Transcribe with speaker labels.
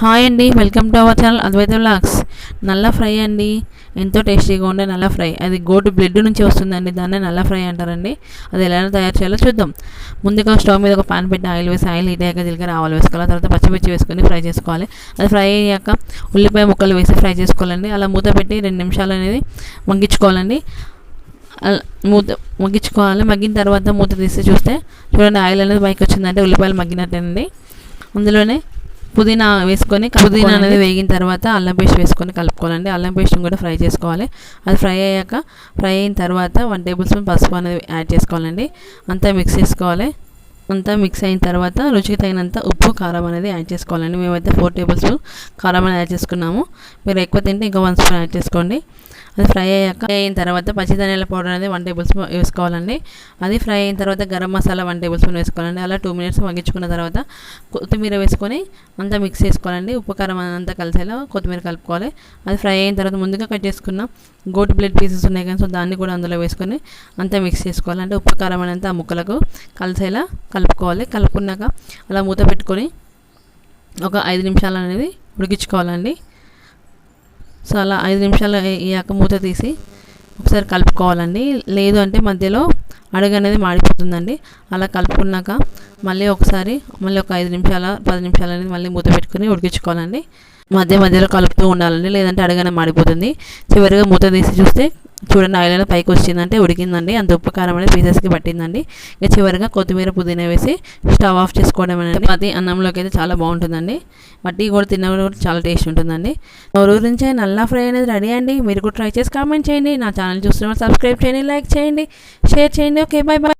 Speaker 1: Hi అండి welcome to our channel Advaita vlogs. నల్ల fry అండి. ఎంతో టేస్టీగా ఉండే నల్ల ఫ్రై. అది గోటు బ్లడ్ నుంచి వస్తుందండి దాన్ని నల్ల ఫ్రై అంటారండి. అది ఎలా తయారు చేయాలో చూద్దాం. ముందుగా స్టవ్ మీద ఒక పాన్ పెట్టి ఆయిల్ వేసి ఆయిల్ హీట్ అయ్యాక జీలకర్ర ఆవాలు వేసుకోవాలి. తర్వాత పచ్చిమిర్చి వేసుకొని ఫ్రై చేసుకోవాలి. అది ఫ్రై అయ్యాక ఉల్లిపాయ ముక్కలు వేసి ఫ్రై చేసుకోవాలండి. అలా మూత పెట్టి రెండు నిమిషాలు అనేది మగ్గించుకోవాలండి. అలా మూత మగ్గించుకోవాలి. మగ్గిన తర్వాత మూత తీసి చూస్తే చూడండి ఆయిల్ అనేది పైకి వచ్చిందంటే ఉల్లిపాయలు మగ్గినట్టేనండి. అందులోనే పుదీనా వేసుకొని పుదీనా అనేది వేగిన తర్వాత అల్లం పేస్ట్ వేసుకొని కలుపుకోవాలండి. అల్లం పేస్ట్ని కూడా ఫ్రై చేసుకోవాలి. అది ఫ్రై అయ్యాక ఫ్రై అయిన తర్వాత వన్ టేబుల్ స్పూన్ పసుపు అనేది యాడ్ చేసుకోవాలండి. అంతా మిక్స్ చేసుకోవాలి. అంతా మిక్స్ అయిన తర్వాత రుచికి తగినంత ఉప్పు కారం అనేది యాడ్ చేసుకోవాలండి. మేమైతే ఫోర్ టేబుల్ స్పూన్ కారం అనేది యాడ్ చేసుకున్నాము. మీరు ఎక్కువ తింటే ఇంకా వన్ స్పూన్ యాడ్ చేసుకోండి. అది ఫ్రై అయ్యాక ఫ్రై అయిన తర్వాత పచ్చిధనియాల పౌడర్ అనేది వన్ టేబుల్ స్పూన్ వేసుకోవాలండి. అది ఫ్రై అయిన తర్వాత garam masala one tablespoon వేసుకోవాలండి. అలా టూ మినిట్స్ మగ్గించుకున్న తర్వాత కొత్తిమీర వేసుకొని అంతా మిక్స్ చేసుకోవాలండి. ఉప్పు కారం అంతా కలిసేలా కొత్తిమీర కలుపుకోవాలి. అది ఫ్రై అయిన తర్వాత ముందుగా కట్ చేసుకున్న గోట్ బ్లెడ్ పీసెస్ ఉన్నాయి కానీ సో దాన్ని కూడా అందులో వేసుకొని అంతా మిక్స్ చేసుకోవాలి. అంటే ఉప్పు కారం అనేది ఆ ముక్కలకు కలిసేలా కలుపుకోవాలి. కలుపుకున్నాక అలా మూత పెట్టుకొని ఒక ఐదు నిమిషాలు అనేది ఉడికించుకోవాలండి. సో అలా ఐదు నిమిషాలు అయ్యాక మూత తీసి ఒకసారి కలుపుకోవాలండి. లేదు అంటే మధ్యలో అడుగు అనేది మాడిపోతుందండి. అలా కలుపుకున్నాక మళ్ళీ ఒకసారి మళ్ళీ ఒక ఐదు నిమిషాల పది నిమిషాలు అనేది మళ్ళీ మూత పెట్టుకుని ఉడికించుకోవాలండి. మధ్య మధ్యలో కలుపుతూ ఉండాలండి. లేదంటే అడగనే మాడిపోతుంది. చివరిగా మూత తీసి చూస్తే చూడండి ఆయిల్ అనేది పైకి వచ్చిందంటే ఉడికిందండి. అంత ఉప్పు కారం అనేది పీసెస్కి పట్టిందండి. ఇంకా చివరిగా కొత్తిమీర పుదీనా వేసి స్టవ్ ఆఫ్ చేసుకోవడం అనేది అది అన్నంలోకి అయితే చాలా బాగుంటుందండి. వట్టి కూడా తిన్నప్పుడు కూడా చాలా టేస్ట్ ఉంటుందండి. ఊరు నుంచి నల్లా ఫ్రై అనేది రెడీ అండి. మీరు కూడా ట్రై చేసి కామెంట్ చేయండి. నా ఛానల్ చూస్తున్న సబ్స్క్రైబ్ చేయండి లైక్ చేయండి షేర్ చేయండి. Okay bye bye